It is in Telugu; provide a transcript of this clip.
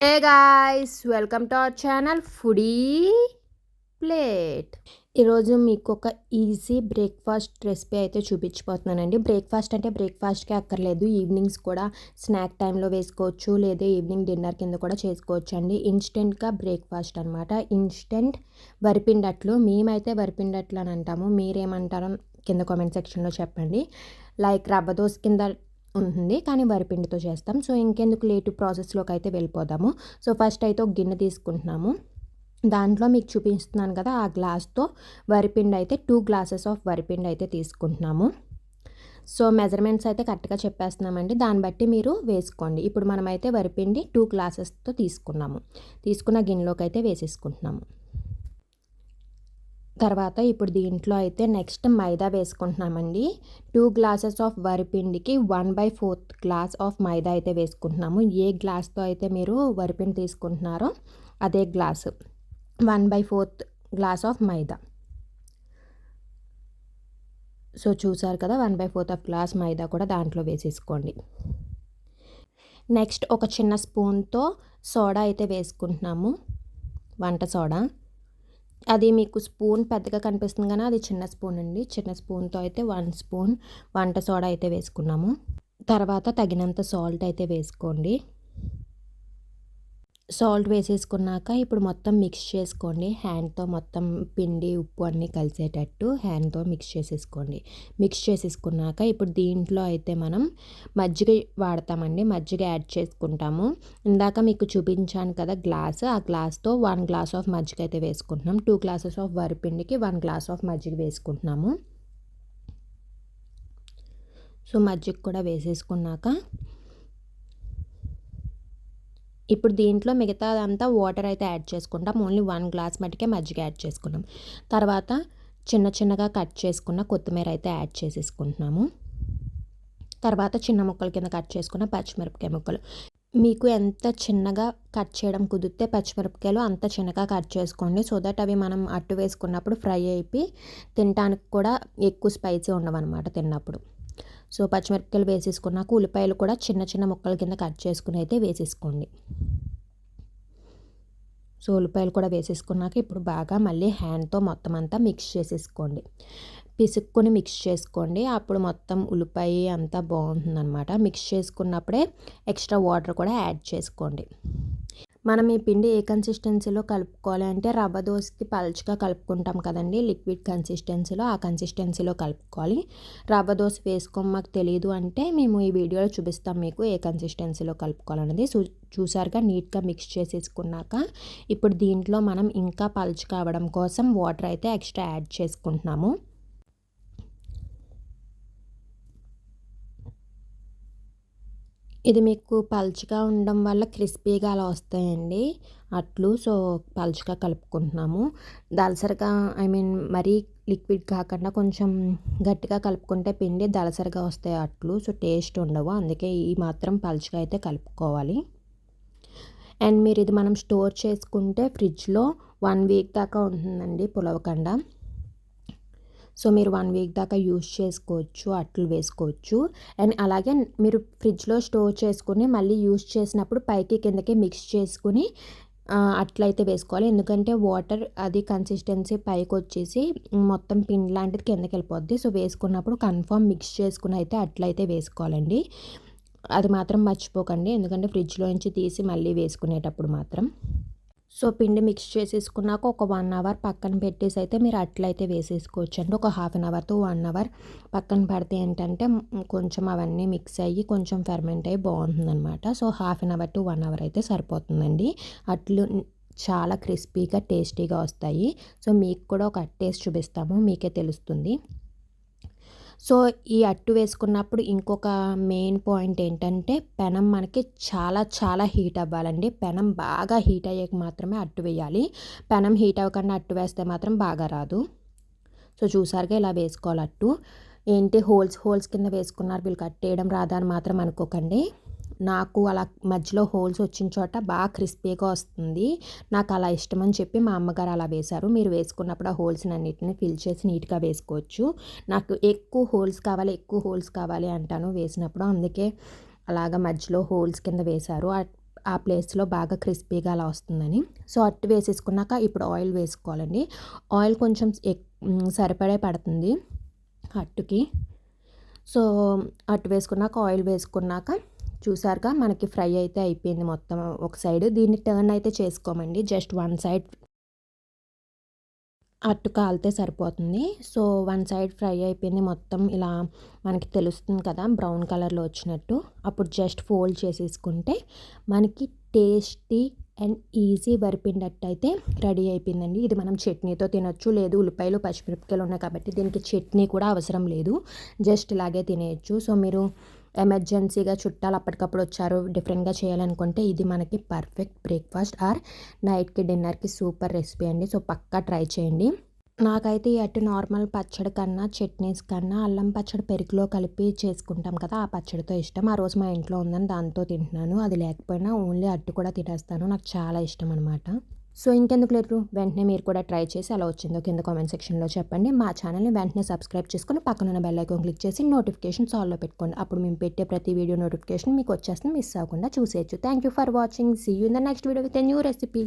Hey guys welcome to our channel foodie plate ఈరోజు మీకు ఒక ఈజీ బ్రేక్ఫాస్ట్ రెసిపీ అయితే చూపించిపోతున్నానండి బ్రేక్ఫాస్ట్ అంటే బ్రేక్ఫాస్ట్కే అక్కర్లేదు. ఈవినింగ్స్ కూడా స్నాక్ టైంలో వేసుకోవచ్చు లేదా ఈవినింగ్ డిన్నర్ కింద కూడా చేసుకోవచ్చు అండి ఇన్స్టెంట్గా బ్రేక్ఫాస్ట్ అనమాట ఇన్స్టెంట్ వరిపిండట్లు. మేమైతే వరిపిండట్లు అని అంటాము మీరేమంటారో కింద కామెంట్ సెక్షన్లో చెప్పండి. లైక్ రవ్వ దోశ కింద ఉంటుంది. కానీ వరిపిండితో చేస్తాం. సో ఇంకెందుకు లేటు ప్రాసెస్లోకి అయితే వెళ్ళిపోదాము. సో ఫస్ట్ అయితే ఒక గిన్నె తీసుకుంటున్నాము. దాంట్లో మీకు చూపిస్తున్నాను కదా ఆ గ్లాస్తో వరిపిండి అయితే టూ గ్లాసెస్ ఆఫ్ వరిపిండి అయితే తీసుకుంటున్నాము. సో మెజర్మెంట్స్ అయితే కరెక్ట్గా చెప్పేస్తున్నామండి. దాన్ని బట్టి మీరు వేసుకోండి. ఇప్పుడు మనమైతే వరిపిండి టూ గ్లాసెస్తో తీసుకున్నాము. తీసుకున్న గిన్నెలోకి అయితే వేసేసుకుంటున్నాము. తర్వాత ఇప్పుడు దీంట్లో అయితే నెక్స్ట్ మైదా వేసుకుంటున్నామండి. Two glasses of వరిపిండికి one by fourth glass of maida అయితే వేసుకుంటున్నాము. ఏ గ్లాస్తో అయితే మీరు వరిపిండి తీసుకుంటున్నారో అదే glass. One by fourth glass of maida. So చూసారు కదా one by fourth of glass maida కూడా దాంట్లో వేసేసుకోండి. నెక్స్ట్ ఒక చిన్న స్పూన్తో సోడా అయితే వేసుకుంటున్నాము. వంట సోడా. అది మీకు స్పూన్ పెద్దగా కనిపిస్తుంది కానీ అది చిన్న స్పూన్ అండి. చిన్న స్పూన్తో అయితే వన్ స్పూన్ వంట సోడా అయితే వేసుకున్నాము. తర్వాత తగినంత సాల్ట్ అయితే వేసుకోండి. సాల్ట్ వేసేసుకున్నాక ఇప్పుడు మొత్తం మిక్స్ చేసుకోండి. హ్యాండ్తో మొత్తం పిండి ఉప్పు అన్నీ కలిసేటట్టు హ్యాండ్తో మిక్స్ చేసేసుకోండి. మిక్స్ చేసేసుకున్నాక ఇప్పుడు దీంట్లో అయితే మనం మజ్జిగ వాడతామండి. మజ్జిగ యాడ్ చేసుకుంటాము. ఇందాక మీకు చూపించాను కదా గ్లాస్. ఆ గ్లాస్తో వన్ గ్లాస్ ఆఫ్ మజ్జిగ అయితే వేసుకుంటున్నాం. టూ గ్లాసెస్ ఆఫ్ వరిపిండికి వన్ గ్లాస్ ఆఫ్ మజ్జిగ వేసుకుంటున్నాము. సో మజ్జిగ కూడా వేసేసుకున్నాక ఇప్పుడు దీంట్లో మిగతా అంతా వాటర్ అయితే యాడ్ చేసుకుంటాం. ఓన్లీ వన్ గ్లాస్ మటుకే మజ్జిగ యాడ్ చేసుకున్నాం. తర్వాత చిన్న చిన్నగా కట్ చేసుకున్న కొత్తిమీర అయితే యాడ్ చేసేసుకుంటున్నాము. తర్వాత చిన్న ముక్కల కింద కట్ చేసుకున్న పచ్చిమిరపకాయ ముక్కలు. మీకు ఎంత చిన్నగా కట్ చేయడం కుదిరితే పచ్చిమిరపకాయలు అంత చిన్నగా కట్ చేసుకోండి. సో దట్ అవి మనం అట్టు వేసుకున్నప్పుడు ఫ్రై అయిపోయి తినడానికి కూడా ఎక్కువ స్పైసీ ఉండవన్నమాట తిన్నప్పుడు. సో పచ్చిమిరపకాయలు వేసేసుకున్నాక ఉల్లిపాయలు కూడా చిన్న చిన్న ముక్కల కింద కట్ చేసుకుని అయితే వేసేసుకోండి. సో ఉల్లిపాయలు కూడా వేసేసుకున్నాక ఇప్పుడు బాగా మళ్ళీ హ్యాండ్తో మొత్తం అంతా మిక్స్ చేసేసుకోండి. పిసుక్కుని మిక్స్ చేసుకోండి. అప్పుడు మొత్తం ఉల్లిపాయ అంతా బాగుంటుందన్నమాట. మిక్స్ చేసుకున్నప్పుడే ఎక్స్ట్రా వాటర్ కూడా యాడ్ చేసుకోండి. మనం ఈ పిండి ఏ కన్సిస్టెన్సీలో కలుపుకోవాలి అంటే రవ్వ దోశకి పలుచగా కలుపుకుంటాం కదండి. లిక్విడ్ కన్సిస్టెన్సీలో ఆ కన్సిస్టెన్సీలో కలుపుకోవాలి. రవ్వ దోశ వేసుకోం మాకు తెలియదు అంటే మేము ఈ వీడియోలో చూపిస్తాం మీకు ఏ కన్సిస్టెన్సీలో కలుపుకోవాలనేది చూసారుగా నీట్గా మిక్స్ చేసేసుకున్నాక ఇప్పుడు దీంట్లో మనం ఇంకా పలుచు కావడం కోసం వాటర్ అయితే ఎక్స్ట్రా యాడ్ చేసుకుంటున్నాము. ఇది మీకు పలుచగా ఉండడం వల్ల క్రిస్పీగా అలా వస్తాయండి. అట్లు సో పలుచగా కలుపుకుంటున్నాము. దలసరిగా ఐ మీన్ మరీ లిక్విడ్ కాకుండా కొంచెం గట్టిగా కలుపుకుంటే పిండి దలసరిగా వస్తాయి అట్లు. సో టేస్ట్ ఉండవు. అందుకే ఈ మాత్రం పల్చగా అయితే కలుపుకోవాలి. అండ్ మీరు ఇది మనం స్టోర్ చేసుకుంటే ఫ్రిడ్జ్లో వన్ వీక్ దాకా ఉంటుందండి పులవకండ. సో మీరు వన్ వీక్ దాకా యూస్ చేసుకోవచ్చు అట్లు వేసుకోవచ్చు. అండ్ అలాగే మీరు ఫ్రిడ్జ్లో స్టోర్ చేసుకుని మళ్ళీ యూస్ చేసినప్పుడు పైకి కిందకి మిక్స్ చేసుకుని అట్లయితే వేసుకోవాలి. ఎందుకంటే వాటర్ అది కన్సిస్టెన్సీ పైకి వచ్చేసి మొత్తం పిండి లాంటిది కిందకి వెళ్ళిపోద్ది. సో వేసుకున్నప్పుడు కన్ఫామ్ మిక్స్ చేసుకుని అయితే అట్లయితే వేసుకోవాలండి. అది మాత్రం మర్చిపోకండి. ఎందుకంటే ఫ్రిడ్జ్లో నుంచి తీసి మళ్ళీ వేసుకునేటప్పుడు మాత్రం. సో పిండి మిక్స్ చేసేసుకున్నాక ఒక వన్ అవర్ పక్కన పెట్టేసి అయితే మీరు అట్లయితే వేసేసుకోవచ్చు అండి ఒక half an hour to one hour పక్కన పడితే ఏంటంటే కొంచెం అవన్నీ మిక్స్ అయ్యి కొంచెం ఫెర్మెంట్ అయ్యి బాగుంటుందన్నమాట. So half an hour to one hour అయితే సరిపోతుందండి. అట్లు చాలా క్రిస్పీగా టేస్టీగా వస్తాయి. సో మీకు కూడా ఒక టేస్ట్ చూపిస్తాము. మీకే తెలుస్తుంది. సో ఈ అట్టు వేసుకున్నప్పుడు ఇంకొక మెయిన్ పాయింట్ ఏంటంటే పెనం మనకి చాలా చాలా హీట్ అవ్వాలండి. పెనం బాగా హీట్ అయ్యాక మాత్రమే అట్టు వేయాలి. పెనం హీట్ అవ్వకుండా అట్టు వేస్తే మాత్రం బాగా రాదు. సో చూసారుగా ఇలా వేసుకోవాలి అట్టు. ఏంటి హోల్స్ హోల్స్ కింద వేసుకున్నారు వీళ్ళు కట్టేయడం రాదా అని మాత్రం అనుకోకండి. నాకు అలా మధ్యలో హోల్స్ వచ్చిన చోట బాగా క్రిస్పీగా వస్తుంది. నాకు అలా ఇష్టం అని చెప్పి మా అమ్మగారు అలా వేశారు. మీరు వేసుకున్నప్పుడు ఆ హోల్స్ అన్నిటిని ఫిల్ చేసి నీట్గా వేసుకోవచ్చు. నాకు ఎక్కువ హోల్స్ కావాలి ఎక్కువ హోల్స్ కావాలి అంటాను వేసినప్పుడు. అందుకే అలాగ మధ్యలో హోల్స్ కింద వేశారు. ఆ ప్లేస్లో బాగా క్రిస్పీగా అలా వస్తుందని. సో అట్టు వేసేసుకున్నాక ఇప్పుడు ఆయిల్ వేసుకోవాలండి. ఆయిల్ కొంచెం సరిపడే పడుతుంది అట్టుకి. సో అట్టు వేసుకున్నాక ఆయిల్ వేసుకున్నాక చూసారుగా మనకి ఫ్రై అయితే అయిపోయింది మొత్తం ఒక సైడ్. దీన్ని టర్న్ అయితే చేసుకోమండి. జస్ట్ వన్ సైడ్ అట్టు కాలితే సరిపోతుంది. సో వన్ సైడ్ ఫ్రై అయిపోయింది మొత్తం. ఇలా మనకి తెలుస్తుంది కదా బ్రౌన్ కలర్లో వచ్చినట్టు. అప్పుడు జస్ట్ ఫోల్డ్ చేసేసుకుంటే మనకి టేస్టీ అండ్ ఈజీ వరిపిండట్టు అయితే రెడీ అయిపోయిందండి. ఇది మనం చట్నీతో తినొచ్చు లేదు ఉల్లిపాయలు పచ్చిమిరపకాయలు ఉన్నాయి కాబట్టి దీనికి చట్నీ కూడా అవసరం లేదు. జస్ట్ ఇలాగే తినేయచ్చు. సో మీరు ఎమర్జెన్సీగా చుట్టాలు అప్పటికప్పుడు వచ్చారు డిఫరెంట్గా చేయాలనుకుంటే ఇది మనకి పర్ఫెక్ట్ బ్రేక్ఫాస్ట్. ఆర్ నైట్కి డిన్నర్కి సూపర్ రెసిపీ అండి. సో పక్కా ట్రై చేయండి. నాకైతే ఈ నార్మల్ పచ్చడి కన్నా చట్నీస్ కన్నా అల్లం పచ్చడి పెరుగులో కలిపి చేసుకుంటాం కదా ఆ పచ్చడితో ఇష్టం. ఆ రోజు మా ఇంట్లో ఉందని దాంతో తింటున్నాను. అది లేకపోయినా ఓన్లీ అట్టు కూడా తినేస్తాను. నాకు చాలా ఇష్టం అనమాట సో ఇంకెందుకు లేదు వెంటనే మీరు కూడా ట్రై చేసి అలా వచ్చిందో. కింద కామెంట్ సెక్షన్లో చెప్పండి. మా ఛానల్ని వెంటనే సబ్స్క్రైబ్ చేసుకుని పక్కన ఉన్న బెల్ ఐకాన్ క్లిక్ చేసి నోటిఫికేషన్స్ ఆల్లో పెట్టుకోండి. అప్పుడు మేము పెట్టే ప్రతి వీడియో నోటిఫికేషన్ మీకు వచ్చేస్తుంది మిస్ అవ్వకుండా చూసేయచ్చు. Thank you for watching see you in the next video with a new recipe